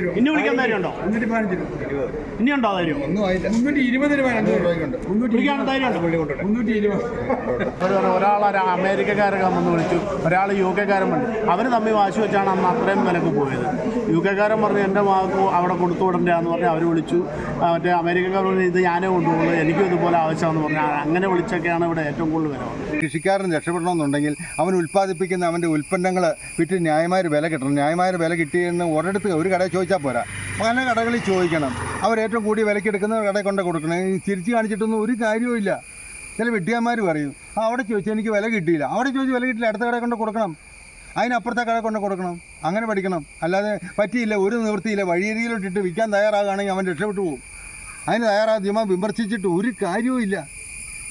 ഇനി വിളിക്കാൻ ധൈര്യമുണ്ടോ? മുന്നൂറ്റി പതിനഞ്ച് രൂപ ഇനിയുണ്ടോ ധൈര്യം? ഒന്നും ആയില്ല. മുന്നൂറ്റി ഇരുപത് രൂപ രൂപയ്ക്കുണ്ട്. മുന്നൂറ്റി വിളിക്കാൻ ധൈര്യമുണ്ടോ? മുന്നൂറ്റി ഇരുപത്. ഒരാൾ അമേരിക്കക്കാരൊക്കെ വന്ന് വിളിച്ചു. ഒരാൾ യു കെക്കാരൻ വന്നു. അവർ തമ്മിൽ വാശി വെച്ചാണ് അന്ന് അത്രയും വിലക്ക് പോയത്. യു കെക്കാരൻ പറഞ്ഞു എന്റെ മാർക്ക് അവിടെ കൊടുത്തു വിടണ്ടെന്ന് പറഞ്ഞ് അവർ വിളിച്ചു. മറ്റേ അമേരിക്കക്കാർ പറഞ്ഞു ഇത് ഞാനേ കൊണ്ടുപോകുള്ളൂ. എനിക്കും ഇതുപോലെ ആവശ്യമാണെന്ന് പറഞ്ഞു അങ്ങനെ വിളിച്ചൊക്കെയാണ് ഇവിടെ ഏറ്റവും കൂടുതൽ വില കൃഷിക്കാരൻ രക്ഷപ്പെടണമെന്നുണ്ടെങ്കിൽ അവൻ ഉൽപ്പാദിപ്പിക്കുന്ന അവന്റെ ഉൽപ്പന്നങ്ങൾ വിറ്റ് ന്യായമായ വില കിട്ടണം. ന്യായമായ വില കിട്ടിയെന്ന് ഒരിടത്ത് ഒരു കടയിൽ ചോദിച്ചാൽ പോരാ. പല കടകളിൽ ചോദിക്കണം. അവർ ഏറ്റവും കൂടിയ വിലയ്ക്ക് എടുക്കുന്ന കടയിൽ കൊണ്ട് കൊടുക്കണം. തിരിച്ച് കാണിച്ചിട്ടൊന്നും ഒരു കാര്യവുമില്ല ചില വെട്ടിയാന്മാർ പറയും ആ അവിടെ ചോദിച്ചാൽ എനിക്ക് വില കിട്ടിയില്ല. അവിടെ ചോദിച്ച് വില കിട്ടില്ല അടുത്ത കടയിൽ കൊണ്ട് കൊടുക്കണം. അതിനപ്പുറത്തെ കടയിൽ കൊണ്ട് കൊടുക്കണം. അങ്ങനെ പഠിക്കണം. അല്ലാതെ പറ്റിയില്ല ഒരു നിവൃത്തിയില്ല. വഴിയരിയിലോട്ടിട്ട് വിൽക്കാൻ തയ്യാറാകുകയാണെങ്കിൽ അവൻ രക്ഷപ്പെട്ടു പോകും. അതിന് തയ്യാറാദ്യമ വിമർശിച്ചിട്ട് ഒരു കാര്യവും ഇല്ല.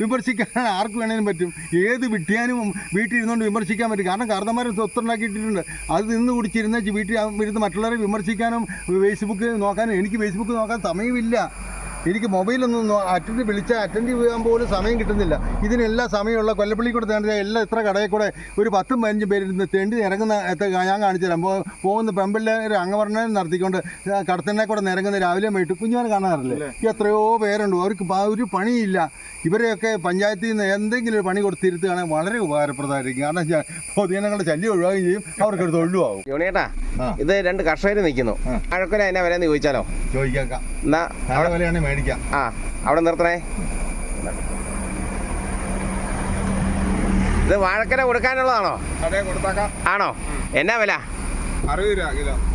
വിമർശിക്കാൻ ആർക്ക് വേണേലും പറ്റും. ഏത് വിട്ടിയാനും വീട്ടിൽ ഇരുന്നുകൊണ്ട് വിമർശിക്കാൻ പറ്റും. കാരണം കാർന്നമാരെ സ്വത്തുണ്ടാക്കിയിട്ടുണ്ട് അത് നിന്ന് കുടിച്ചിരുന്ന വീട്ടിൽ ഇരുന്ന് മറ്റുള്ളവരെ വിമർശിക്കാനും ഫേസ്ബുക്ക് നോക്കാനും എനിക്ക് ഫേസ്ബുക്ക് നോക്കാൻ സമയമില്ല. എനിക്ക് മൊബൈലൊന്നും അറ്റൻഡ് വിളിച്ചാൽ അറ്റൻഡ് ചെയ്യാൻ പോലും സമയം കിട്ടുന്നില്ല. ഇതിനെല്ലാം സമയമുള്ള കൊല്ലപ്പള്ളി കൂടെ തേണ്ട എല്ലാ ഇത്ര കടയിൽ കൂടെ ഒരു പത്തും പതിനഞ്ചും പേരിരുന്ന് തെണ്ടി ഇറങ്ങുന്ന ഞാൻ കാണിച്ചു തരാം. പോകുന്ന പെമ്പിള്ളേരെ അംഗവർണനം നടത്തിക്കൊണ്ട് കടത്തന്നെ കൂടെ നിരങ്ങുന്ന രാവിലെ വൈകിട്ട് കുഞ്ഞുമാൻ കാണാറില്ലേ? എത്രയോ പേരുണ്ട്. അവർക്ക് ഒരു പണിയില്ല. ഇവരെയൊക്കെ പഞ്ചായത്തിൽ നിന്ന് എന്തെങ്കിലും ഒരു പണി കൊടുത്തിരുത്തുകയാണെങ്കിൽ വളരെ ഉപകാരപ്രദമായിരിക്കും. കാരണം പൊതുജനങ്ങളുടെ ശല്യം ഒഴിവാകുകയും ചെയ്യും. അവർക്കൊരു തൊഴിലുമാവും തൊഴിലുമാകും ആ. ഇത് രണ്ട് കർഷകർ നിൽക്കുന്നു. അഴക്കൊല എന്നാ വിലയെന്ന് ചോദിച്ചാലോ? ചോദിക്കാം. എന്നാ മേടിക്കാം. ആ അവിടെ നിർത്തണേ. ഇത് വാഴക്കര കൊടുക്കാനുള്ളതാണോ? ആണോ? എന്നാ വില?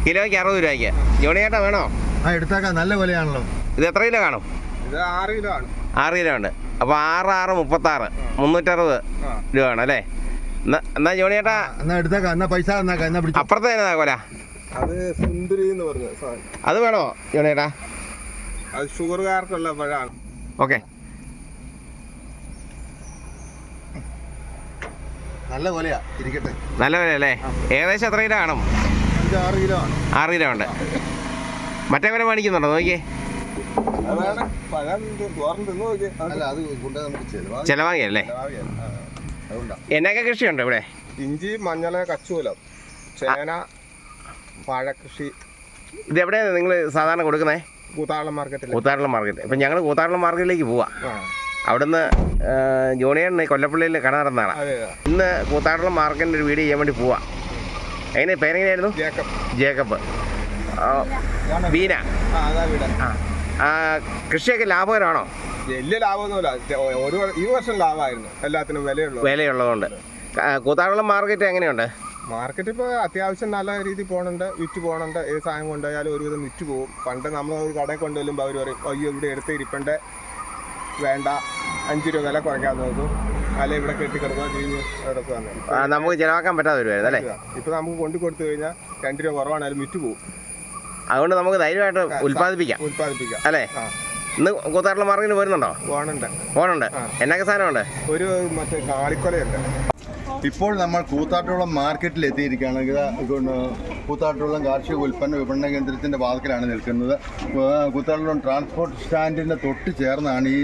കിലോയ്ക്ക് അറുപത് രൂപയ്ക്ക്. ജോണിയേട്ടാ വേണോ? ആ എടുത്താക്കാം. നല്ല വിലയാണല്ലോ. ഇത് എത്ര കിലോ കാണും? ആറ് കിലോ ആണ്. ആറ് കിലോ ഉണ്ട്. അപ്പോൾ ആറ് ആറ് മുപ്പത്താറ്. മുന്നൂറ്ററുപത്. രൂപ ആണ് അല്ലേ? എന്നാ ജോണിയേട്ടാ എന്നാ എടുത്തേക്കാം. എന്നാ പൈസ എന്നാ പിടിച്ചു. അപ്പുറത്തെ എന്നാ കൊല? അത് സുന്ദരി എന്ന് പറഞ്ഞു സാധനം. അത് വേണോ ജോണിയേട്ടാ? അത് ഷുഗറുകാർക്കുള്ള പഴമാണ്. ഓക്കെ. നല്ല വിലയാ ഇരിക്കട്ടെ. നല്ല വില അല്ലേ ഏകദേശം എത്ര കിലോ കാണും? ആറ് കിലോ ആണ്. ആറ് കിലോ ഉണ്ട്. മറ്റേ വരെ മേടിക്കുന്നുണ്ടോ? നോക്കിയേ. അതാണ് പഴം തോർന്ന് തിന്നു അല്ല അത് കൊണ്ട് നമുക്ക് ചെലവാ ചിലവാങ്ങിയല്ലേ അതുകൊണ്ടാ. എന്നൊക്കെ കൃഷിയുണ്ട് ഇവിടെ? ഇഞ്ചി മഞ്ഞൾ കച്ചൂലം ചേന വാഴക്കൃഷി ഇത് എവിടെയാണ് നിങ്ങൾ സാധാരണ കൊടുക്കുന്നത് കൂത്താളം മാർക്കറ്റിൽ കൂത്താളം മാർക്കറ്റ് ഇപ്പം ഞങ്ങൾ കൂത്താളം മാർക്കറ്റിലേക്ക് പോവാം. അവിടുന്ന് ജോണിയാണ് കൊല്ലപ്പള്ളിയിൽ കട നടന്നതാണ് ഇന്ന് കൂത്താട്ടുള്ള മാർക്കറ്റിന്റെ ഒരു വീഡിയോ ചെയ്യാൻ വേണ്ടി പോവാം. എങ്ങനെ പേരെങ്ങനെയായിരുന്നു ജേക്കബ്. ബീന. ആ കൃഷിയൊക്കെ ലാഭകരമാണോ? വലിയ ലാഭമൊന്നുമില്ല. ഒരു ഈ വർഷം ലാഭമായിരുന്നു. എല്ലാത്തിനും വിലയുള്ളൂ വിലയുള്ളതുകൊണ്ട്. കൂത്താട്ടുള്ള കൂത്താട്ടുളം മാർക്കറ്റ് എങ്ങനെയുണ്ട്? മാർക്കറ്റ് ഇപ്പോൾ അത്യാവശ്യം നല്ല രീതിയിൽ പോകുന്നുണ്ട് വിറ്റ് പോകുന്നുണ്ട് ഏത് സാധനം കൊണ്ടുപോയാലും ഒരുവിധം വിറ്റ് പോകും. പണ്ട് നമ്മൾ ഒരു കടയിൽ കൊണ്ടുവരുമ്പോൾ അവർ പറയും അയ്യോ ഇവിടെ എടുത്ത് ഇരിപ്പണ്ടേ. വേണ്ട. അഞ്ച് രൂപ വില കുറയ്ക്കാൻ നോക്കും. അല്ലെ ഇവിടെ കെട്ടിക്കിടക്കുക ആ, നമുക്ക് ചിലവാക്കാൻ പറ്റാതെ വരുമായിരുന്നു അല്ലേ ഇപ്പൊ നമുക്ക് കൊണ്ടു കൊടുത്തു കഴിഞ്ഞാൽ രണ്ട് രൂപ കുറവാണെങ്കിലും വിറ്റ് പോകും. അതുകൊണ്ട് നമുക്ക് ധൈര്യമായിട്ട് ഉൽപ്പാദിപ്പിക്കാം. ഉൽപ്പാദിപ്പിക്കാം. അല്ലേ? ഇന്ന് കൂത്താറുള്ള മാർഗിന് വരുന്നുണ്ടോ? പോകണുണ്ട് ഫോണുണ്ട് എന്നൊക്കെ സാധനമുണ്ട്? ഒരു മറ്റേ കാളിക്കൊലയുണ്ട്. ഇപ്പോൾ നമ്മൾ കൂത്താട്ടുകുളം മാർക്കറ്റിൽ എത്തിയിരിക്കുകയാണ് കൂത്താട്ടുകുളം കാർഷിക ഉൽപ്പന്ന വിപണന കേന്ദ്രത്തിന്റെ വാതിക്കലാണ് നിൽക്കുന്നത്. കൂത്താട്ടുകുളം ട്രാൻസ്പോർട്ട് സ്റ്റാൻഡിന്റെ തൊട്ട് ചേർന്നാണ് ഈ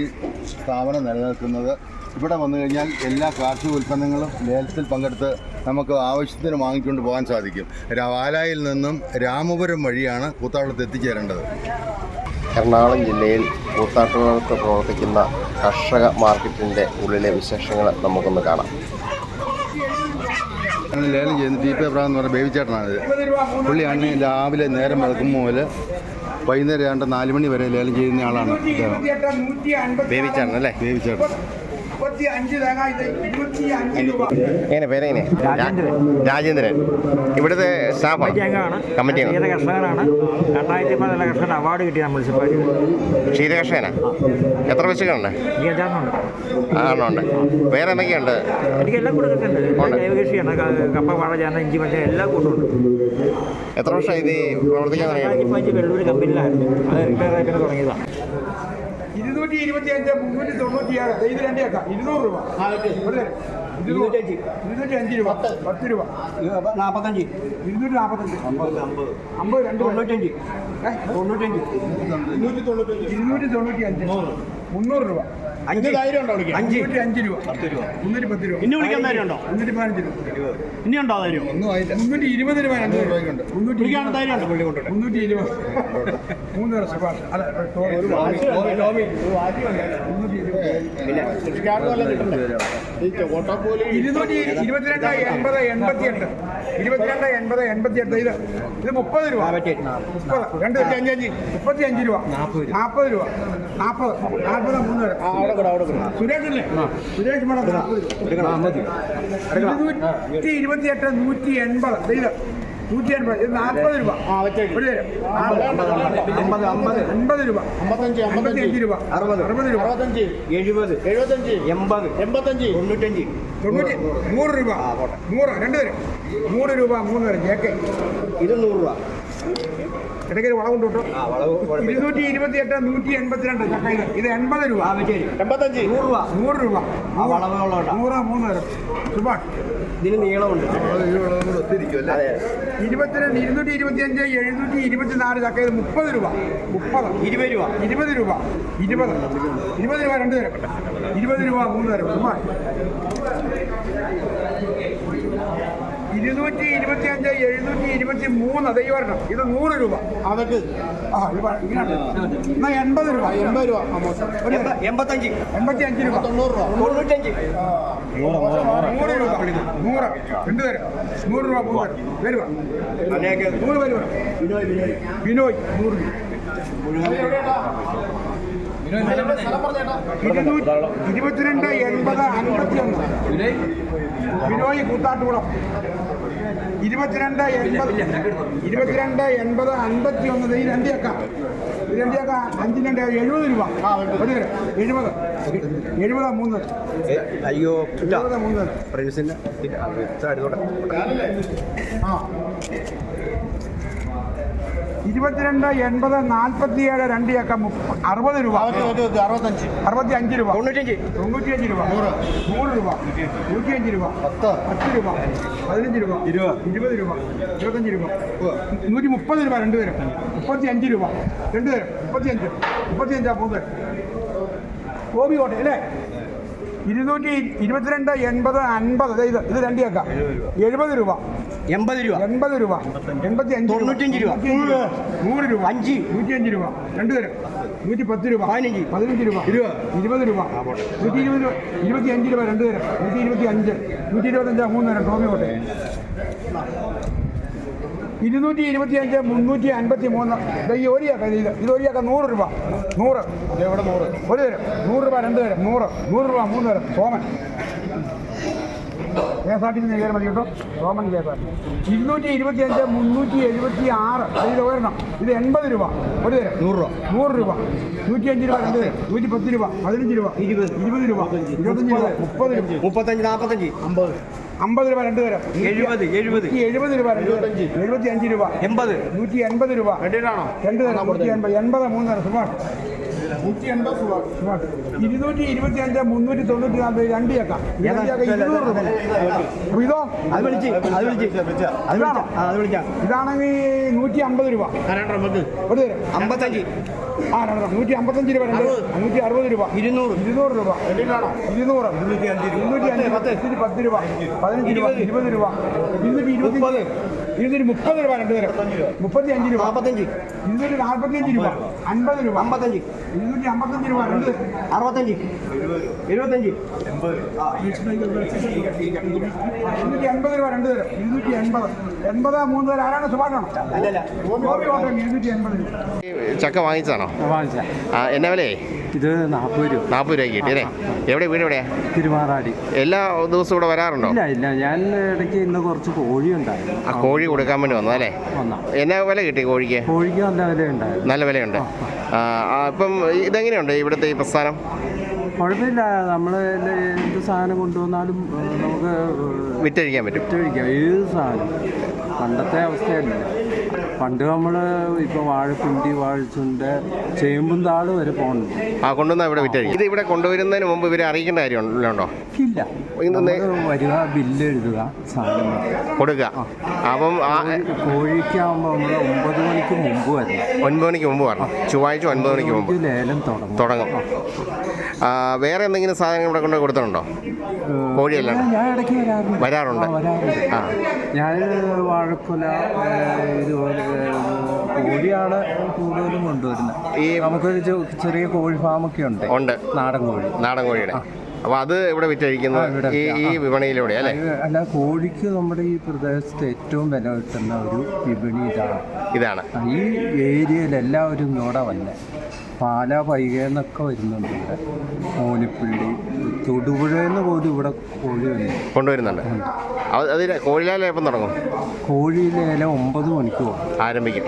സ്ഥാപനം നിലനിൽക്കുന്നത്. ഇവിടെ വന്നു കഴിഞ്ഞാൽ എല്ലാ കാർഷിക ഉൽപ്പന്നങ്ങളും ലേലത്തിൽ പങ്കെടുത്ത് നമുക്ക് ആവശ്യത്തിന് വാങ്ങിക്കൊണ്ട് പോകാൻ സാധിക്കും. വാലായിൽ നിന്നും രാമപുരം വഴിയാണ് കൂത്താട്ടത്ത് എത്തിച്ചേരേണ്ടത്. എറണാകുളം ജില്ലയിൽ കൂത്താട്ടുകുളത്ത് പ്രവർത്തിക്കുന്ന കർഷക മാർക്കറ്റിന്റെ ഉള്ളിലെ വിശേഷങ്ങൾ നമുക്കൊന്ന് കാണാം. ലേലം ചെയ്യുന്ന ടി പി അബ്രഹാം എന്ന് പറഞ്ഞ ബേബിച്ചേട്ടനാണിത് പുള്ളിയാണ് രാവിലെ നേരം വെളുക്കും മുതൽ വൈകുന്നേരം ഏതാണ്ട് നാല് മണി വരെ ലേലം ചെയ്യുന്ന ആളാണ് ബേബിച്ചേട്ടൻ അല്ലേ? ബേബിച്ചേട്ടൻ എങ്ങനെ പേരെങ്ങനെ രാജേന്ദ്രൻ. ഇവിടുത്തെ സ്റ്റാഫാണ് അംഗമാണ് കമ്മിറ്റി കർഷകനാണ് രണ്ടായിരത്തി പതിനാല് കർഷകൻ അവാർഡ് കിട്ടിയ മുനിസിപ്പാലിറ്റി ക്ഷീരകർഷകനാ എത്ര പശുക്കളുണ്ട്? ആണുണ്ട്. വേറെ എന്തൊക്കെയുണ്ട് എനിക്ക് എല്ലാം കൊടുത്തിട്ടുണ്ട് ഉണ്ട്. ജൈവ കൃഷിയാണ് ക- കപ്പ വാഴ ചേന ഇഞ്ചി മറ്റേ എല്ലാം കൂട്ടുണ്ട്. എത്ര വർഷം ഇത് ഈ പ്രവർത്തിക്കാൻ വെള്ളൂർ കമ്പനിയിലായിരുന്നു. അത് റിട്ടയർ ആയിട്ട് തുടങ്ങിയതാണ്. ഇരുന്നൂറ്റി ഇരുപത്തി അഞ്ച് മുന്നൂറ്റി തൊണ്ണൂറ്റിയാറ് ഇത് രണ്ട് ഇരുന്നൂറ് രൂപ. ഇരുന്നൂറ്റി അഞ്ച് രൂപ. പത്ത്. രൂപ. നാൽപ്പത്തഞ്ച് ഇരുന്നൂറ്റി നാൽപ്പത്തഞ്ച് അമ്പത് രണ്ട് തൊണ്ണൂറ്റഞ്ച് തൊണ്ണൂറ്റഞ്ച് തൊണ്ണൂറ്റി ഇരുന്നൂറ്റി തൊണ്ണൂറ്റി അഞ്ച് മുന്നൂറ് രൂപ. വിളിക്കാൻ? അഞ്ച്. അഞ്ച് രൂപ. മുന്നൂറ്റി പത്ത് രൂപ. ഇനി വിളിക്കാൻ ധൈര്യം ഉണ്ടോ? മുന്നൂറ്റി പതിനഞ്ച് രൂപ. ഇനി ഉണ്ടോ ധൈര്യം? ഒന്നും ആയില്ല. മുന്നൂറ്റി ഇരുപത് രൂപ രണ്ട് രൂപ മുന്നൂറ്റി വിളിക്കാൻ ധൈര്യം ഉണ്ടോ? മുന്നൂറ്റി ഇരുപത്. മൂന്ന് പേരെ ശുപാർശ അല്ല ഇരുന്നൂറ്റി ഇരുപത്തിരണ്ട് എൺപത് എൺപത്തി എട്ട് ഇരുപത്തിരണ്ട് എൺപത് എൺപത്തി എട്ട് ഇത് ഇത് മുപ്പത് രൂപ. മുപ്പത് രണ്ട് അഞ്ച് അഞ്ച് മുപ്പത്തി അഞ്ച് രൂപ. നാൽപ്പത് രൂപ. നാൽപ്പത് നാൽപ്പത് മൂന്ന് പേര്. സുരേഷ് അല്ലേ? സുരേഷ് മേഡം നാൽപ്പത് രൂപ. ഇരുന്നൂറ്റി ഇരുപത്തി എട്ട് നൂറ്റി എൺപത്. ഇത്. നൂറ്റി അൻപത് ഇത് നാൽപ്പത് രൂപ. ഒരു തരം. അമ്പത് അമ്പത് അൻപത് രൂപ. അമ്പത്തഞ്ച് അമ്പത്തി അഞ്ച് രൂപ അറുപത്. അറുപത് രൂപ. അറുപത്തഞ്ച്. എഴുപത്. എഴുപത്തഞ്ച്. എൺപത്. എൺപത്തഞ്ച്. തൊണ്ണൂറ്റഞ്ച്. തൊണ്ണൂറ്റി നൂറ് രൂപ. നൂറ് രണ്ട് തരം നൂറ് രൂപ മൂന്ന് തരം. ജേക്കെ. ഇത് നൂറ് രൂപ. ഇടയ്ക്ക് ഒരു വളം കൊണ്ട് വിട്ടു ആ വളവ് കൊണ്ടുവിട്ടോ ഇരുന്നൂറ്റി ഇരുപത്തി എട്ട് നൂറ്റി എൺപത്തിരണ്ട് ചക്ക ഇത് ഇത് എൺപത് രൂപ. എൺപത്തഞ്ച്. നൂറ് രൂപ. നൂറ് രൂപ. ആ വളവ് നൂറ് മൂന്ന് തരം സുഭാഷ് ഇതിന് നീളമുണ്ട്. ഇരുപത്തിരണ്ട് ഇരുന്നൂറ്റി ഇരുപത്തി അഞ്ച് എഴുന്നൂറ്റി ഇരുപത്തി നാല് ചക്ക ഇത് മുപ്പത് രൂപ. മുപ്പത്. ഇരുപത് രൂപ. ഇരുപത് രൂപ. ഇരുപത്. ഇരുപത് രൂപ രണ്ട് തരം ഇരുപത് രൂപ മൂന്ന് തരം സുഭാഷ് ഇരുന്നൂറ്റി ഇരുപത്തി അഞ്ച് എഴുന്നൂറ്റി ഇരുപത്തി മൂന്ന് ദൈവരണം ഇത് നൂറ് രൂപ. അതൊക്കെ ആ. എന്നാ എൺപത് രൂപ എൺപത് രൂപ എൺപത്തഞ്ച്. എൺപത്തി അഞ്ച് രൂപ. തൊണ്ണൂറ് രൂപ. തൊണ്ണൂറ്റഞ്ച്. നൂറ് രൂപ നൂറ്. രണ്ട് തരം നൂറ് രൂപ മൂന്ന് അതിനൊക്കെ നൂറ് വരുവ ബിനോയ് നൂറ് രൂപ. ഇരുപത്തിരണ്ട് എൺപത് അൻപത്തി ഒന്ന് ബിനോയ് കൂത്താട്ടുകുളം ഇരുപത്തിരണ്ട് എൺപത് ഇരുപത്തിരണ്ട് എൺപത് അൻപത്തി ഒന്ന് ഈ രണ്ടിയൊക്കെ രണ്ടിയക്ക അഞ്ചിന് രണ്ട് എഴുപത് രൂപ. ഒരു എഴുപത്. എഴുപത് മൂന്ന്. അയ്യോ എഴുപത് മൂന്ന്. ആ. ഇരുപത്തിരണ്ട് എൺപത് നാൽപ്പത്തിയേഴ് രണ്ട് ഏക്ക മുപ്പ അറുപത് രൂപ. അറുപത്തഞ്ച് അറുപത്തി അഞ്ച് രൂപ. തൊണ്ണൂറ്റഞ്ച് തൊണ്ണൂറ്റിയഞ്ച് രൂപ. നൂറ്. നൂറ് രൂപ. നൂറ്റിയഞ്ച് രൂപ. പത്ത്. പത്ത് രൂപ. പതിനഞ്ച് രൂപ. ഇരുപത്. ഇരുപത് രൂപ. ഇരുപത്തഞ്ച് രൂപ. നൂറ്റി മുപ്പത് രൂപ രണ്ടുപേരും മുപ്പത്തി അഞ്ച് രൂപ. രണ്ടുപേരും മുപ്പത്തി അഞ്ച് മുപ്പത്തി അഞ്ചാ മൂന്ന് ഗോപി കോട്ടെ അല്ലേ? ഇരുന്നൂറ്റി ഇരുപത്തിരണ്ട് എൺപത് അൻപത്. ഇത് ഇത് രണ്ട് എഴുപത് രൂപ. എൺപത് രൂപ. എൺപത് രൂപ. എൺപത്തി അഞ്ച് തൊണ്ണൂറ്റഞ്ച് രൂപ. നൂറ് രൂപ. അഞ്ച്. നൂറ്റി അഞ്ച്. രൂപ. രണ്ട് തരം. നൂറ്റി പത്ത് രൂപ. പതിനഞ്ച്. പതിനഞ്ച് രൂപ. ഇരുപത്. രൂപ. നൂറ്റി ഇരുപത് രൂപ. ഇരുപത്തി അഞ്ച് രൂപ രണ്ട് തരം. നൂറ്റി ഇരുപത്തി അഞ്ച് നൂറ്റി ഇരുപത്തഞ്ച് മൂന്ന് തരം. ടോമി കോട്ടെ ഇരുന്നൂറ്റി ഇരുപത്തി അഞ്ച് മുന്നൂറ്റി അൻപത്തി മൂന്ന് ഈ ഒരിയാക്കാം ഇത് ഇത് ഒരിയാക്കാം നൂറ് രൂപ. നൂറ്. എവിടെ നൂറ്? ഒരു തരം. നൂറ് രൂപ രണ്ട് തരം. നൂറ്. നൂറ് രൂപ മൂന്ന് തരം. Soman. K S R T C കയറി മതി കേട്ടോ Roman K S R T ഇരുന്നൂറ്റി ഇരുപത്തി അഞ്ച് മുന്നൂറ്റി എഴുപത്തി ആറ് അതിൽ ഒരെണ്ണം. ഇത് എൺപത് രൂപ. ഒരു തരം. നൂറ് രൂപ. നൂറ് രൂപ. നൂറ്റി അഞ്ച് രൂപ രണ്ട് തരം. നൂറ്റി പത്ത് രൂപ പതിനഞ്ച് രൂപ. ഇരുപത്. ഇരുപത് രൂപ. ഇരുപത്തഞ്ച് രൂപ. മുപ്പത് രൂപ. മുപ്പത്തഞ്ച് നാൽപ്പത്തഞ്ച് അമ്പത്. അമ്പത് രൂപ രണ്ട് തരം. എഴുപത് എഴുപത്. എഴുപത് രൂപ എഴുപത്തി അഞ്ച് രൂപ. എൺപത്. നൂറ്റി എൺപത് രൂപ. റെഡിയിലാണോ രണ്ട് തരം. നൂറ്റി എൺപത് എൺപത് മൂന്ന് തരം. സുഭാഷ് നൂറ്റി എൺപത് ഇരുന്നൂറ്റി ഇരുപത്തി അഞ്ച് മുന്നൂറ്റി തൊണ്ണൂറ്റി നാല് രണ്ട് ചക്ക രണ്ട് ഇരുന്നൂറ് രൂപ അപ്പൊ ഇതോ? അത് വിളിച്ച് അത് വിളിച്ച് അത് വേണോ അത് വിളിക്കാം ഇതാണെങ്കിൽ നൂറ്റി അമ്പത് രൂപ ഒരു തരം. അമ്പത്തഞ്ച്. ആ രണ്ടെണ്ണം നൂറ്റി അമ്പത്തഞ്ച് രൂപ രണ്ട്. നൂറ്റി അറുപത് രൂപ. ഇരുന്നൂറ്. ഇരുന്നൂറ് രൂപ. ഇരുന്നൂറ്. ഇരുന്നൂറ്റി അഞ്ച് പത്ത് അഞ്ച് പത്ത് രൂപ. പതിനഞ്ച് രൂപ ഇരുപത് രൂപ. ഇരുന്നൂറ്റി ഇരുപത്തി ഇരുന്നൂറ്റി മുപ്പത് രൂപ രണ്ട് തരം. മുപ്പത്തി അഞ്ച് രൂപ. നാൽപ്പത്തഞ്ച് ഇതൊരു നാൽപ്പത്തി അഞ്ച് രൂപ. അൻപത് രൂപ. അമ്പത്തഞ്ച്. ഇരുന്നൂറ്റി അമ്പത്തഞ്ച് രൂപ. രണ്ട് അറുപത്തഞ്ച്. എഴുപത്തഞ്ച്. ഇരുന്നൂറ്റി അൻപത് രൂപ രണ്ട് തരം. ഇരുന്നൂറ്റി എൺപത്. എൺപത് മൂന്ന് തരം. ആരാണ് സുഭാഷാണോ ഇരുന്നൂറ്റി എൺപത് രൂപ. ചക്ക വാങ്ങിച്ചതാണോ? വാങ്ങിച്ച ആ എന്നാ വിലേ ഇത് നാൽപ്പത് രൂപ. നാൽപ്പത് രൂപ കിട്ടി അല്ലേ? എവിടെ വീട് എവിടെയാ? തിരുമാറാടി എല്ലാ ദിവസവും ഇവിടെ വരാറുണ്ടോ? ഇല്ല ഇല്ല. ഞാൻ ഇടയ്ക്ക് ഇന്ന് കുറച്ച് കോഴി ഉണ്ടായിരുന്നു. ആ കോഴി കൊടുക്കാൻ വേണ്ടി വന്നു അല്ലേ? എന്നാ വില കിട്ടി കോഴിക്ക്? കോഴിക്ക് നല്ല വില ഉണ്ടായിരുന്നു നല്ല വിലയുണ്ട്. ഇപ്പം ഇതെങ്ങനെയുണ്ട് ഇവിടുത്തെ ഈ പ്രസ്ഥാനം? കുഴപ്പമില്ല. നമ്മൾ എന്ത് സാധനം കൊണ്ടുവന്നാലും നമുക്ക് വിറ്റഴിക്കാൻ പറ്റും. വിറ്റഴിക്കാം. ഏത് സാധനം? പണ്ടത്തെ അവസ്ഥയല്ല. പണ്ട് നമ്മൾ ഇപ്പോൾ വാഴപ്പിണ്ടി വാഴച്ചുണ്ട് ചേമ്പും താൾ വരെ പോകുന്നുണ്ട് ആ കൊണ്ടുവന്നാൽ ഇവിടെ വിറ്റഴിക്കും ഇത് ഇവിടെ കൊണ്ടുവരുന്നതിന് മുമ്പ് ഇവരെ അറിയിക്കേണ്ട കാര്യമുണ്ടോ? ഇല്ല. വരിക ബില്ല് എഴുതുക സാധനം കൊടുക്കുക അപ്പം ആ കോഴിക്കാകുമ്പോൾ നമ്മൾ ഒമ്പത് മണിക്ക് മുമ്പ് വരണം. ഒൻപത് മണിക്ക് മുമ്പ് വരണം. ചൊവ്വാഴ്ച ഒൻപത് മണിക്ക് മുമ്പ്. ലേലം തുടങ്ങും. തുടങ്ങും. വേറെ എന്തെങ്കിലും സാധനങ്ങൾ ഇവിടെ കൊണ്ട് കൊടുത്തിട്ടുണ്ടോ? കോഴിയല്ല. ഞാൻ- ഇടയ്ക്ക് വരാറുണ്ട്. വരാറുണ്ട്. ആ, ഞാൻ വാഴക്കുല ഇതുപോലെ കോഴിയാണ് കൂടുതലും കൊണ്ടുവരുന്നത്. ഈ നമുക്കൊരു ചെ- ചെറിയ കോഴി ഫാമൊക്കെ ഉണ്ട്. ഉണ്ട്. നാടൻ കോഴി. നാടൻ കോഴിയുടെ. അപ്പോൾ അത് ഇവിടെ വിറ്റഴിക്കുന്നത് ഈ ഈ വിപണിയിലൂടെ അല്ലേ? അല്ല കോഴിക്ക് നമ്മുടെ ഈ പ്രദേശത്ത് ഏറ്റവും വില കിട്ടുന്ന ഒരു വിപണി ഇതാണ്. ഇതാണ്. ഈ ഏരിയയിൽ എല്ലാവരും ഇവിടെ വന്നെ. പാല പൈകയെന്നൊക്കെ വരുന്നുണ്ട് ഇവിടെ. മൂലിപ്പള്ളി തൊടുപുഴയെന്ന് പോലും ഇവിടെ കോഴി വന്നു. കൊണ്ടുവരുന്നുണ്ട്. അത് അതിൽ കോഴിലാല എപ്പം തുടങ്ങും? കോഴിയിലേല ഒമ്പത് മണിക്ക് ആരംഭിക്കും.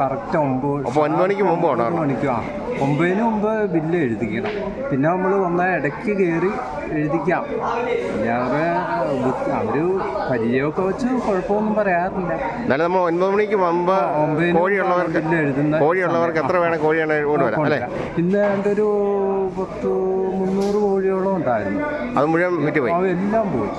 കറക്റ്റ് ഒമ്പത് ഒമ്പത് മണിക്ക് മുമ്പ് മണിക്ക് ആ. ഒമ്പതിന് മുമ്പ് ബില്ല് എഴുതിക്കണം. പിന്നെ നമ്മൾ വന്നാൽ ഇടയ്ക്ക് കയറി എഴുതിക്കാം. അല്ലാതെ അവരെ അവർ പരിചയമൊക്കെ വെച്ച് കുഴപ്പമൊന്നും പറയാറില്ല. എന്നാലും നമ്മൾ ഒൻപത് മണിക്ക് മുമ്പ് കോഴിയുള്ളവർക്ക് എഴുതുന്ന കോഴിയുള്ളവർക്ക് എത്ര വേണം കോഴിയാണ് കൊണ്ടുവരാം. അല്ലേ എന്റെ ഒരു പത്ത് മുന്നൂറ് കോഴിയോളം ഉണ്ടായിരുന്നു. അത് മുഴുവൻ വിറ്റ് പോയി. അവയെല്ലാം പോയി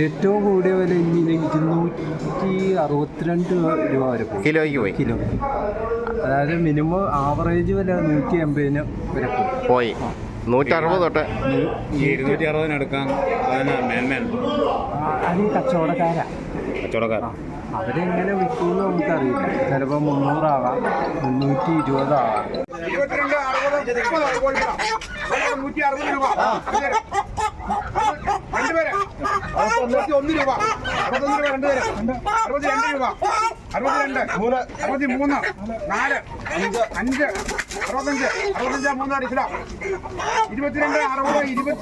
ഏറ്റവും കൂടിയ വില ഇനി ഇരുന്നൂറ്റി അറുപത്തിരണ്ട് രൂപ വരെ പോയി. കിലോയ്ക്ക് പോയി. കിലോ. അതായത് മിനിമം ആവറേജ് വില നൂറ്റി എൺപതിന് വരെ പോയി. പോയി. നൂറ്ററുപത് തൊട്ട്. ഇരുന്നൂറ്റി അറുപതിനെടുക്കാം ആ, അത് കച്ചവടക്കാരാ. കച്ചവടക്കാരൻ അവരെങ്ങനെ വിൽക്കുമെന്ന് നമുക്കറിയില്ല. ചിലപ്പോൾ മുന്നൂറാവാം മുന്നൂറ്റി ഇരുപതാവാം ഇരുപത്തിരണ്ട് അറുപത് നൂറ്റി അറുപത് രൂപ. രണ്ടുപേര്. അറുപത്തി രൂപ. അറുപത്തൊന്ന് രൂപ രണ്ടുപേര്. അറുപത്തി രണ്ട് രൂപ. അറുപത്തിരണ്ട്. മൂന്ന്. അറുപത്തി മൂന്ന് നാല്. അഞ്ച്.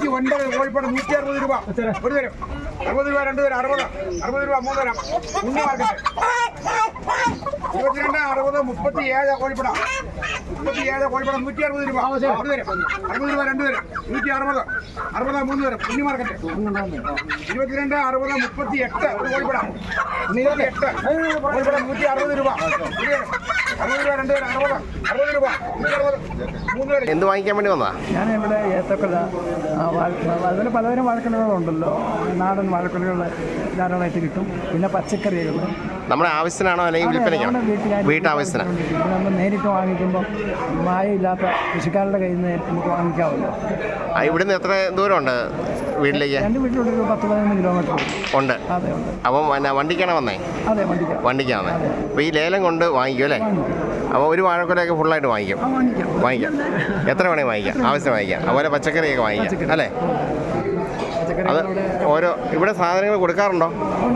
ഒൻപത് കോഴിക്കോട് നൂറ്റി അറുപത്. രൂപ. ഒരു തരം. അറുപത് രൂപ രണ്ട് തരം അറുപത്. അറുപത് രൂപ മൂന്ന് തരം. മൂന്ന് മാർക്കറ്റ്. ഇരുപത്തിരണ്ട്. അറുപത്. മുപ്പത്തി ഏഴ് കോഴിപ്പട മുപ്പത്തി ഏഴ് കോഴിപ്പട നൂറ്റി അറുപത് രൂപ. ഒരു തരം അറുപത് രൂപ രണ്ട് തരം നൂറ്റി അറുപത് അറുപത് മൂന്ന് തരം കുഞ്ഞു മാർക്കറ്റ്. ഇരുപത്തിരണ്ട് അറുപത് മുപ്പത്തി എട്ട് ഒരു കോഴിപ്പട മുപ്പത്തി എട്ട് കോഴിപ്പട നൂറ്റി അറുപത് രൂപ അറുപത് രൂപ രണ്ട് പേര്. അറുപത്. അറുപത് രൂപ. നൂറ്റി അറുപത് എന്ത് വാങ്ങിക്കാൻ വേണ്ടി വന്നതാ? ഞാൻ ഇവിടെ ഏത്തക്കൊല അതിൽ പലതരം വാഴക്കൊലകളുണ്ടല്ലോ നാടൻ വാഴക്കൊലകൾ ധാരാളമായിട്ട് കിട്ടും. പിന്നെ പച്ചക്കറികൾ. നമ്മുടെ ആവശ്യത്തിനാണോ അല്ലെങ്കിൽ വിൽപ്പനയ്ക്കാണോ? വീട്ടിൽ വീട്ടാവശ്യത്തിന്. നമ്മൾ നേരിട്ട് വാങ്ങിക്കുമ്പോൾ മായയില്ലാത്ത കൃഷിക്കാരുടെ കയ്യിൽ നിന്ന് നമുക്ക് വാങ്ങിക്കാമല്ലോ. ഇവിടുന്ന് എത്ര ദൂരമുണ്ട് വീട്ടിലേക്ക്? എന്റെ വീട്ടിലോട്ട് ഒരു പത്ത് പതിനൊന്ന് കിലോമീറ്റർ. ഉണ്ട്. അതെ ഉണ്ട്. അപ്പം വണ്ടിക്കാണോ വണ്ടിക്കാണ് വന്നേ? അതെ വണ്ടിക്കാണ്. വണ്ടിക്കാണ് അപ്പോൾ ഈ ലേലം കൊണ്ട് വാങ്ങിക്കും അല്ലേ? അപ്പോൾ ഒരു വാഴക്കൊലയൊക്കെ ഫുള്ളായിട്ട് വാങ്ങിക്കും. വാങ്ങിക്കാം. എത്ര വേണേൽ വാങ്ങിക്കാം. ആവശ്യം വാങ്ങിക്കാം. അതുപോലെ പച്ചക്കറിയൊക്കെ വാങ്ങിക്കാം. അല്ലേ? അത് ഓരോ ഇവിടെ സാധനങ്ങൾ കൊടുക്കാറുണ്ടോ?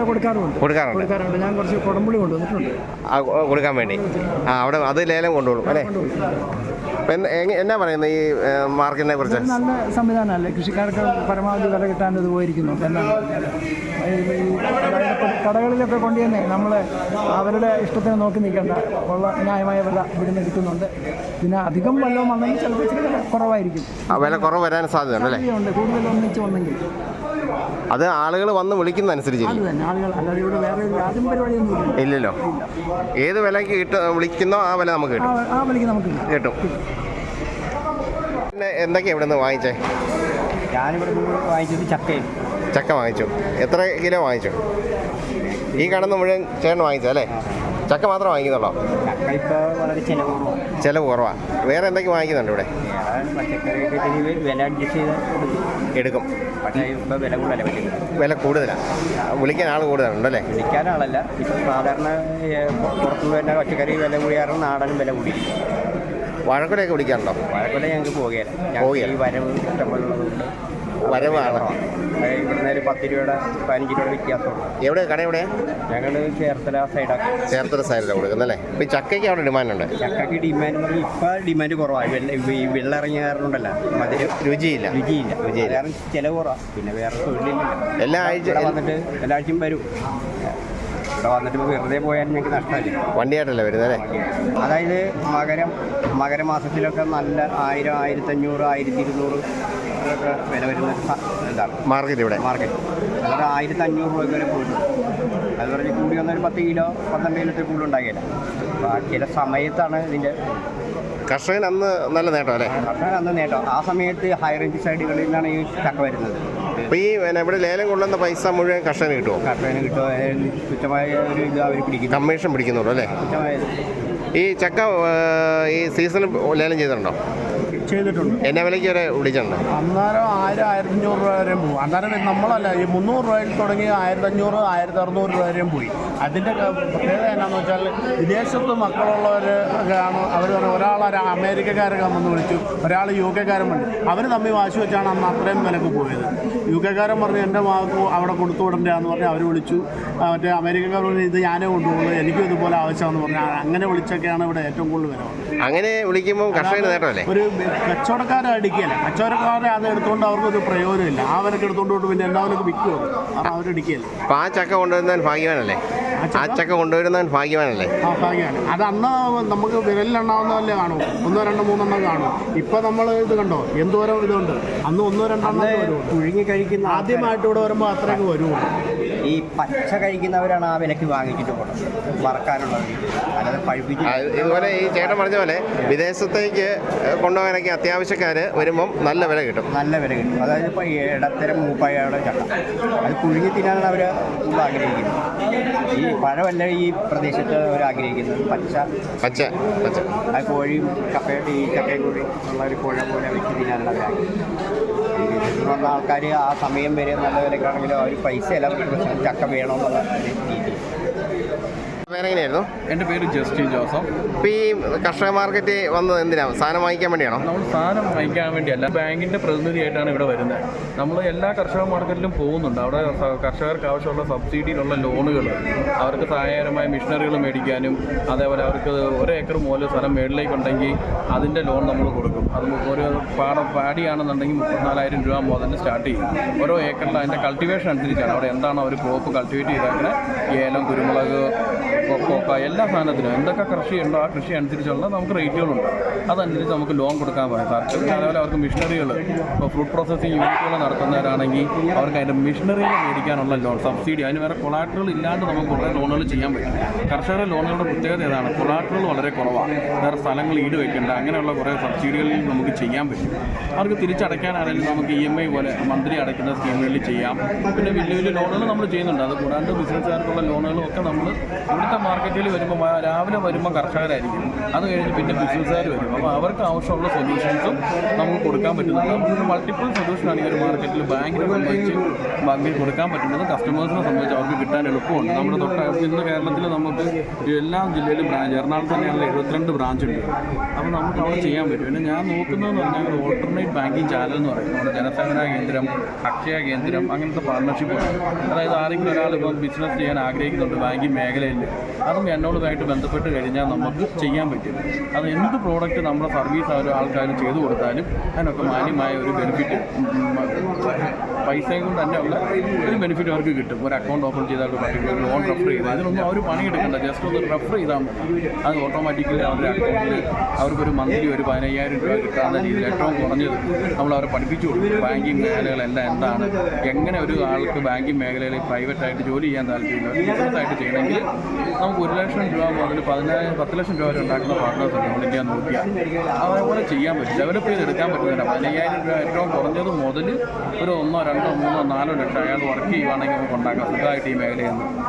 കൊടുക്കാറുണ്ട്. കൊടുക്കാറുണ്ട്. ഞാൻ കുറച്ച് കുടമ്പുളി കൊണ്ടുവന്നിട്ടുണ്ട് ആ, കൊടുക്കാൻ വേണ്ടി. ആ അവിടെ അത് ലേലം കൊണ്ടുപോകും അല്ലേ? എന്നാ പറയുന്നത് ഈ മാർക്കറ്റിനെ കുറിച്ച്? നല്ല സംവിധാനമല്ലേ? കൃഷിക്കാർക്ക് പരമാവധി വില കിട്ടാൻ ഇത് പോയിരിക്കുന്നു കടകളിലൊക്കെ കൊണ്ടുതന്നെ കൊണ്ടുവന്നേ നമ്മൾ അവരുടെ ഇഷ്ടത്തിന് നോക്കി നിൽക്കേണ്ട. ഉള്ള ന്യായമായ വില ഇവിടുന്ന് കിട്ടുന്നുണ്ട്. പിന്നെ അധികം വല്ലതും വന്നെങ്കിൽ ചിലപ്പോൾ ഇച്ചിരി വില കുറവായിരിക്കും വില കുറവ് വരാൻ സാധ്യതയുണ്ട് ഉണ്ട് കൂടുതൽ ഒന്നിച്ച് വന്നെങ്കിൽ. അത് ആളുകൾ വന്ന് വിളിക്കുന്ന ഇല്ല ഇല്ലല്ലോ. ഏത് വിലക്ക് കിട്ട വിളിക്കുന്നോ ആ വില നമുക്ക് കിട്ടും. ആ വിലയ്ക്ക് നമുക്ക് കിട്ടും. കിട്ടും. പിന്നെ എന്തൊക്കെയാണ് ഇവിടെ നിന്ന് വാങ്ങിച്ചേ? ഞാനിവിടെ വാങ്ങിച്ചത് ചക്കയും ചക്ക വാങ്ങിച്ചു. എത്ര കിലോ വാങ്ങിച്ചു? ഈ കാണുന്ന മുഴുവൻ ചേട്ടൻ വാങ്ങിച്ചതല്ലേ ചക്ക മാത്രം വാങ്ങിക്കുന്നുള്ളോ കുറവാ. ചിലവ് കുറവാണ് വേറെ എന്തൊക്കെ വാങ്ങിക്കുന്നുണ്ട് ഇവിടെ? എടുക്കും. വില കൂടുതലാണ് വിളിക്കാൻ ആൾ കൂടുതലുണ്ട് അല്ലേ വിളിക്കാൻ ആളല്ല ഇപ്പം സാധാരണ പുറത്തുനിന്ന് വരുന്ന പച്ചക്കറി വില കൂടിയാറും നാടനും വില കൂടി. വഴക്കുലയൊക്കെ വിളിക്കാറുണ്ടോ വഴക്കൊല്ല ഞങ്ങൾക്ക് പോകുകയല്ല പോകുക ഈ വരവ് ഇഷ്ടമുള്ളതുകൊണ്ട് വരവാണ്. ഇവിടുന്ന് ഒരു പത്ത് രൂപയുടെ പതിനഞ്ച് രൂപയുടെ വ്യത്യാസമുണ്ട്. എവിടെ? കട എവിടെ? ഞങ്ങൾ ചേർത്തല സൈഡാക്കി ചേർത്തല സൈഡിലാണ് കൊടുക്കുന്നത് ഇപ്പം ചക്കയ്ക്ക് അവിടെ ഡിമാൻഡ് ഉണ്ട്? ചക്കയ്ക്ക് ഡിമാൻഡ് പറഞ്ഞാൽ ഇപ്പം ഡിമാൻഡ് കുറവാണ് വെള്ള ഇറങ്ങിയ കാരണം ഉണ്ടല്ല. മധുരം രുചിയില്ല. രുചിയില്ല. രുചിയില്ല. കാരണം ചിലവ് കുറവാണ് പിന്നെ വേറെ തൊഴിലില്ല. എല്ലാ ആഴ്ച വന്നിട്ട് എല്ലാ ആഴ്ചയും വരും. ഇവിടെ വന്നിട്ട് വെറുതെ പോയാൽ ഞങ്ങൾക്ക് നഷ്ടമില്ല വണ്ടിയായിട്ടല്ലേ വരുന്നത് അല്ലേ? അതായത് മകരം മകരമാസത്തിലൊക്കെ നല്ല ആയിരം ആയിരത്തഞ്ഞൂറ് ആയിരത്തി ഇരുന്നൂറ് ഒക്കെ വില വരുന്ന ഇതാണ്. മാർക്കറ്റ് ഇവിടെ. മാർക്കറ്റ് അതൊരു ആയിരത്തി അഞ്ഞൂറ് രൂപ വരെ പോയിട്ടുണ്ട് അത് പറഞ്ഞ് കൂടി വന്നൊരു പത്ത് കിലോ പന്ത്രണ്ട് കിലോത്തിൽ കൂടുതൽ ഉണ്ടാകില്ല. അപ്പോൾ ചില സമയത്താണ് ഇതിന്റെ കർഷകൻ അന്ന് നല്ല നേട്ടം അല്ലേ? കർഷകൻ അന്ന് നേട്ടം. ആ സമയത്ത് ഹൈ റേഞ്ച് സൈഡുകളിൽ നിന്നാണ് ഈ ചക്ക വരുന്നത്. അപ്പോൾ ഈ ഇവിടെ ലേലം കൊള്ളുന്ന പൈസ മുഴുവൻ കർഷകന് കിട്ടുമോ കർഷകന് കിട്ടുമോ തുച്ഛമായ ഒരു ഇത് അവർ പിടിക്കുന്നു. കമ്മീഷൻ പിടിക്കുന്നുള്ളൂ അല്ലേ? തുച്ഛമായ ഈ ചക്ക ഈ സീസണിൽ ലേലം ചെയ്തിട്ടുണ്ടോ? ചെയ്തിട്ടുണ്ട്. എന്നെ വിലയ്ക്ക് വരെ വിളിച്ചിട്ടുണ്ട്? അന്നേരം ആയിരം ആയിരത്തി അഞ്ഞൂറ് രൂപ വരെയും പോകും അന്നേരം നമ്മളല്ല ഈ മുന്നൂറ് രൂപയിൽ തുടങ്ങി ആയിരത്തി അഞ്ഞൂറ് ആയിരത്തി അറുന്നൂറ് രൂപ വരെയും പോയി. അതിന്റെ പ്രത്യേകത എന്നാന്ന് വെച്ചാൽ വിദേശത്ത് മക്കളുള്ളവർ ആണ് അവർ ഒരാൾ അമേരിക്കക്കാരൊക്കെ വന്ന് വിളിച്ചു. ഒരാൾ യു കെക്കാരൻ വന്നു അവർ തമ്മിൽ വാശി വെച്ചാണ് അന്ന് അത്രയും വിലക്ക് പോയത്. യു കെക്കാരൻ പറഞ്ഞു എന്റെ മാർക്ക് അവിടെ കൊടുത്തു വിടണ്ടെന്ന് പറഞ്ഞ് അവർ വിളിച്ചു. മറ്റേ അമേരിക്കക്കാർ പറഞ്ഞു ഇത് ഞാനേ കൊണ്ടുപോകുള്ളൂ എനിക്കും ഇതുപോലെ ആവശ്യമാണെന്ന് പറഞ്ഞു. അങ്ങനെ വിളിച്ചൊക്കെയാണ് ഇവിടെ ഏറ്റവും കൂടുതൽ വില അങ്ങനെ വിളിക്കുമ്പോൾ കർഷകന് നേട്ടമല്ലേ ഒരു കച്ചവടക്കാരെ അടിക്കുകയല്ല. കച്ചവടക്കാരെ അത് എടുത്തുകൊണ്ട് അവർക്കൊരു പ്രയോജനമില്ല. അവരൊക്കെ എടുത്തുകൊണ്ട് പിന്നെ എല്ലാവരും വിൽക്കുമോ അവർ അവരടിക്കുകയല്ല അപ്പം ആ ചക്ക കൊണ്ടുവരുന്നവൻ ഭാഗ്യവാനല്ലേ? ആ ചക്ക? കൊണ്ടുവരുന്നവൻ ഭാഗ്യവാനല്ലേ? ആ ഭാഗ്യമാണ് അത് അന്ന് നമുക്ക് വിരലിലെണ്ണാവുന്നതല്ലേ കാണൂ. ഒന്നോ രണ്ടോ മൂന്നെണ്ണം കാണും. ഇപ്പം നമ്മൾ ഇത് കണ്ടോ? എന്തോരം ഇതുണ്ട്. അന്ന് ഒന്നോ രണ്ടെണ്ണം പുഴുങ്ങി കഴിക്കുന്ന ആദ്യമായിട്ട് ഇവിടെ വരുമ്പോൾ അത്രയൊക്കെ വരുള്ളൂ. ഈ പച്ച കഴിക്കുന്നവരാണ് ആ വിലക്ക് വാങ്ങിച്ചിട്ട് പോകുന്നത് വറക്കാനുള്ളത്. അല്ലാതെ പഴുപ്പിച്ച് ആ, ഇതുപോലെ ഈ ചേട്ടൻ പറഞ്ഞ പോലെ വിദേശത്തേക്ക് കൊണ്ടുപോകാനൊക്കെ അത്യാവശ്യക്കാർ വരുമ്പം നല്ല വില കിട്ടും. നല്ല വില കിട്ടും. അതായത് ഇപ്പോൾ ഇടത്തരം മൂപ്പായയുടെ ചട്ടം. അത് പുഴുങ്ങി തിന്നാനാണ് അവർ ആഗ്രഹിക്കുന്നത്. ഈ പഴമല്ല ഈ പ്രദേശത്ത് അവർ ആഗ്രഹിക്കുന്നത്. പച്ച. പച്ച പച്ച. ആ കോഴിയും കപ്പയും ഈ ചക്കയും കൂടി ഉള്ള ഒരു കോഴ പോലെ വെച്ച് തിന്നാനാണ് അവർ ആഗ്രഹിക്കുന്നത്. ആൾക്കാർ ആ സമയം വരെ നല്ല വിലക്കാണെങ്കിലും അവർ പൈസ എല്ലാം ചക്ക വേണമെന്നുള്ള രീതി പേരെങ്ങനെയായിരുന്നു എന്റെ പേര് ജസ്റ്റിൻ ജോസഫ്. ഇപ്പോൾ ഈ കർഷക മാർക്കറ്റ് വന്നത് എന്തിനാണ് സാധനം വാങ്ങിക്കാൻ വേണ്ടിയാണോ? നമ്മൾ സാധനം വാങ്ങിക്കാൻ വേണ്ടിയല്ല ബാങ്കിന്റെ പ്രതിനിധിയായിട്ടാണ് ഇവിടെ വരുന്നത്. നമ്മൾ എല്ലാ കർഷക മാർക്കറ്റിലും പോകുന്നുണ്ട്. അവിടെ കർഷകർക്ക് ആവശ്യമുള്ള സബ്സിഡിയിലുള്ള ലോണുകൾ അവർക്ക് സഹായകരമായ മിഷനറികൾ മേടിക്കാനും അതേപോലെ അവർക്ക് ഒരു ഏക്കർ മുതൽ സ്ഥലം മേളിലേക്കുണ്ടെങ്കിൽ അതിന്റെ ലോൺ നമ്മൾ കൊടുക്കും. അത് ഒരു പാട പാടിയാണെന്നുണ്ടെങ്കിൽ മുപ്പത്തിനാലായിരം രൂപ മുതൽ സ്റ്റാർട്ട് ചെയ്യും. ഓരോ ഏക്കറിൽ അതിന്റെ കൾട്ടിവേഷൻ അനുസരിച്ചാണ്. അവിടെ എന്താണ് അവർ ക്രോപ്പ് കൾട്ടിവേറ്റ് ചെയ്തേക്കുന്നത് ഏലം കുരുമുളക് കൊക്കോക്ക എല്ലാ സാധനത്തിനും എന്തൊക്കെ കൃഷി ഉണ്ടോ ആ കൃഷി അനുസരിച്ചുള്ള നമുക്ക് റേറ്റുകളുണ്ട്. അതനുസരിച്ച് നമുക്ക് ലോൺ കൊടുക്കാൻ പറയാം. സർക്കാർ അതേപോലെ അവർക്ക് മിഷനറികൾ ഇപ്പോൾ ഫ്രൂട്ട് പ്രോസസ്സിംഗ് യൂണിറ്റുകൾ നടത്തുന്നവരാണെങ്കിൽ അവർക്ക് അതിന്റെ മിഷനറികൾ മേടിക്കാനുള്ള ലോൺ സബ്സിഡി അതിന് വേറെ കൊളാറ്ററുകൾ ഇല്ലാണ്ട് നമുക്ക് കുറേ ലോണുകൾ ചെയ്യാൻ പറ്റും. കർഷകരുടെ ലോണുകളുടെ പ്രത്യേകത ഏതാണ്? കൊളാറ്ററുകൾ വളരെ കുറവാണ്. വേറെ സ്ഥലങ്ങൾ ഈട് വെക്കേണ്ട അങ്ങനെയുള്ള കുറേ സബ്സിഡികളിൽ നമുക്ക് ചെയ്യാൻ പറ്റും. അവർക്ക് തിരിച്ചടയ്ക്കാനാണെങ്കിലും നമുക്ക് ഇ എം ഐ പോലെ മന്ത്രി അടയ്ക്കുന്ന സ്കീമുകളിൽ ചെയ്യാം. പിന്നെ വലിയ വലിയ ലോണുകൾ നമ്മൾ ചെയ്യുന്നുണ്ട്. അത് കൂടാണ്ട് ബിസിനസ്സുകാർക്കുള്ള ലോണുകളും ഒക്കെ നമ്മൾ ഇവിടുത്തെ മാർക്കറ്റിൽ വരുമ്പോൾ രാവിലെ വരുമ്പോൾ കർഷകരായിരിക്കും. അത് കഴിഞ്ഞ് പിന്നെ ബിസിനസ്സുകാർ വരും. അപ്പോൾ അവർക്ക് ആവശ്യമുള്ള സൊല്യൂഷൻസും നമുക്ക് കൊടുക്കാൻ പറ്റുന്നുണ്ട് നമുക്ക് മൾട്ടിപ്പിൾ സൊല്യൂഷനാണ് ഈ ഒരു മാർക്കറ്റിൽ ബാങ്കിനെ സംബന്ധിച്ച് ബാങ്കിൽ കൊടുക്കാൻ പറ്റുന്നത്. കസ്റ്റമേഴ്സിനെ സംബന്ധിച്ച് അവർക്ക് കിട്ടാൻ എളുപ്പമുണ്ട്. നമ്മുടെ തൊട്ട് ഇന്ന് കേരളത്തിൽ നമുക്ക് എല്ലാ ജില്ലയിലും ബ്രാഞ്ച് എറണാകുളത്ത് തന്നെയാണല്ലോ എഴുപത്തിരണ്ട് ബ്രാഞ്ച് ഉണ്ട്. അപ്പോൾ നമുക്ക് അവിടെ ചെയ്യാൻ പറ്റും. പിന്നെ ഞാൻ നോക്കുന്നതെന്ന് പറഞ്ഞാൽ ഒരു ഓൾട്ടർനേറ്റ് ബാങ്കിങ് ചാനൽ എന്ന് പറയും. നമ്മുടെ ജനസേവന കേന്ദ്രം അക്ഷയ കേന്ദ്രം അങ്ങനത്തെ പാർട്ണർഷിപ്പ് അതായത് ആരെങ്കിലും ഒരാൾ ഇപ്പോൾ ബിസിനസ് ചെയ്യാൻ ആഗ്രഹിക്കുന്നുണ്ട് ബാങ്കിങ് മേഖലയിൽ അതും എന്നോടുമായിട്ട് ബന്ധപ്പെട്ട് കഴിഞ്ഞാൽ നമുക്ക് ചെയ്യാൻ പറ്റും. അത് എന്ത് പ്രോഡക്റ്റ് നമ്മുടെ സർവീസ് ആ ഒരു ആൾക്കാർ ചെയ്തു കൊടുത്താലും അതിനൊക്കെ മാന്യമായ ഒരു ബെനിഫിറ്റ് പൈസയും കൊണ്ട് തന്നെ ഉള്ള ഒരു ബെനിഫിറ്റ് അവർക്ക് കിട്ടും. ഒരു അക്കൗണ്ട് ഓപ്പൺ ചെയ്താൽ പർട്ടിക്കുലർ ലോൺ റെഫർ ചെയ്ത് അതിനൊന്നും അവർ പണിയെടുക്കണ്ട. ജസ്റ്റ് ഒന്ന് റെഫർ ചെയ്താൽ മതി. അത് ഓട്ടോമാറ്റിക്കലി അവരുടെ അക്കൗണ്ടിൽ അവർക്കൊരു മന്ത്ലി ഒരു പതിനയ്യായിരം രൂപ കിട്ടാവുന്ന രീതിയിൽ ഏറ്റവും കുറഞ്ഞത് നമ്മൾ അവരെ പഠിപ്പിച്ചു കൊടുക്കും. ബാങ്കിങ് മേഖലകൾ എല്ലാം എന്താണ്? എങ്ങനെ ഒരു ആൾക്ക് ബാങ്കിങ് മേഖലയിൽ പ്രൈവറ്റായിട്ട് ജോലി ചെയ്യാൻ താല്പര്യമില്ല ആയിട്ട് ചെയ്യണമെങ്കിൽ നമുക്ക് ഒരു ലക്ഷം രൂപ മുതൽ പതിനായിരം പത്ത് ലക്ഷം രൂപ വരെ ഉണ്ടാക്കുന്ന പാർട്ട്നേഴ്സ് ഉണ്ട് നമ്മൾ ഇന്ത്യ നോക്കിയാൽ. അതേപോലെ ചെയ്യാൻ പറ്റും ഡെവലപ്പ് ചെയ്ത് എടുക്കാൻ പറ്റുന്നില്ല. പതിനയ്യായിരം രൂപ ഏറ്റവും കുറഞ്ഞത് മുതൽ ഒരു ഒന്നോ രണ്ടോ മൂന്നോ നാലോ ലക്ഷം അയാൾ വർക്ക് ചെയ്യുവാണെങ്കിൽ നമുക്ക് ഉണ്ടാക്കാം. സുഖമായിട്ട് ഈ മേഖലയിൽ നിന്ന്.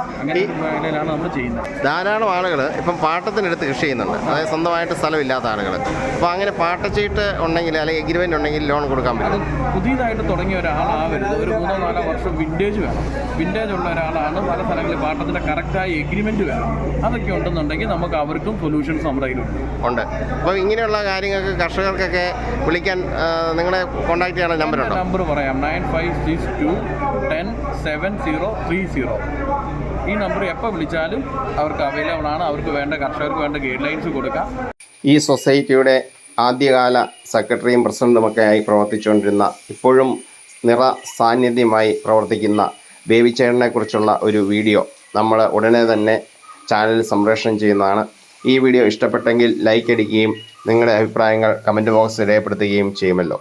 ധാരാളം ആളുകൾ ഇപ്പം പാട്ടത്തിനെടുത്ത് കൃഷി ചെയ്യുന്നുണ്ട്. അതായത് സ്വന്തമായിട്ട് സ്ഥലമില്ലാത്ത ആളുകൾ അപ്പോൾ അങ്ങനെ പാട്ടച്ചീട്ട് ഉണ്ടെങ്കിൽ അല്ലെങ്കിൽ എഗ്രിമെന്റ് ഉണ്ടെങ്കിൽ ലോൺ കൊടുക്കാൻ പറ്റും. പുതിയതായിട്ട് തുടങ്ങിയ ഒരാളാവരുത്. ഒരു മൂന്നോ നാലോ വർഷം വിന്റേജ് വേണം. വിന്റേജ് ഉള്ള ഒരാളാണ് പല സ്ഥലങ്ങളിൽ പാട്ടത്തിന്റെ കറക്റ്റായ എഗ്രിമെന്റ് വേണം. അതൊക്കെ ഉണ്ടെന്നുണ്ടെങ്കിൽ നമുക്ക് അവർക്കും സൊല്യൂഷൻസ് നമ്മുടെ കയ്യിലുണ്ട്. ഉണ്ട്. അപ്പോൾ ഇങ്ങനെയുള്ള കാര്യങ്ങൾക്ക് കർഷകർക്കൊക്കെ വിളിക്കാൻ നിങ്ങളെ കോൺടാക്ട് നമ്പർ ഉണ്ടോ? നമ്പർ പറയാം. Nine five six two ten seven zero three zero. ഈ നമ്പർ എപ്പോൾ വിളിച്ചാലും അവർക്ക് അവൈലബിൾ ആണ്. അവർക്ക് വേണ്ട കർഷകർക്ക് വേണ്ട ഗൈഡ് ലൈൻസ് കൊടുക്കാം. ഈ സൊസൈറ്റിയുടെ ആദ്യകാല സെക്രട്ടറിയും പ്രസിഡന്റുമൊക്കെ ആയി പ്രവർത്തിച്ചുകൊണ്ടിരുന്ന ഇപ്പോഴും നിറ സാന്നിധ്യമായി പ്രവർത്തിക്കുന്ന ബേബിച്ചേട്ടനെക്കുറിച്ചുള്ള ഒരു വീഡിയോ നമ്മൾ ഉടനെ തന്നെ ചാനലിൽ സംപ്രേഷണം ചെയ്യുന്നതാണ്. ഈ വീഡിയോ ഇഷ്ടപ്പെട്ടെങ്കിൽ ലൈക്ക് അടിക്കുകയും നിങ്ങളുടെ അഭിപ്രായങ്ങൾ കമന്റ് ബോക്സിൽ രേഖപ്പെടുത്തുകയും ചെയ്യുമല്ലോ.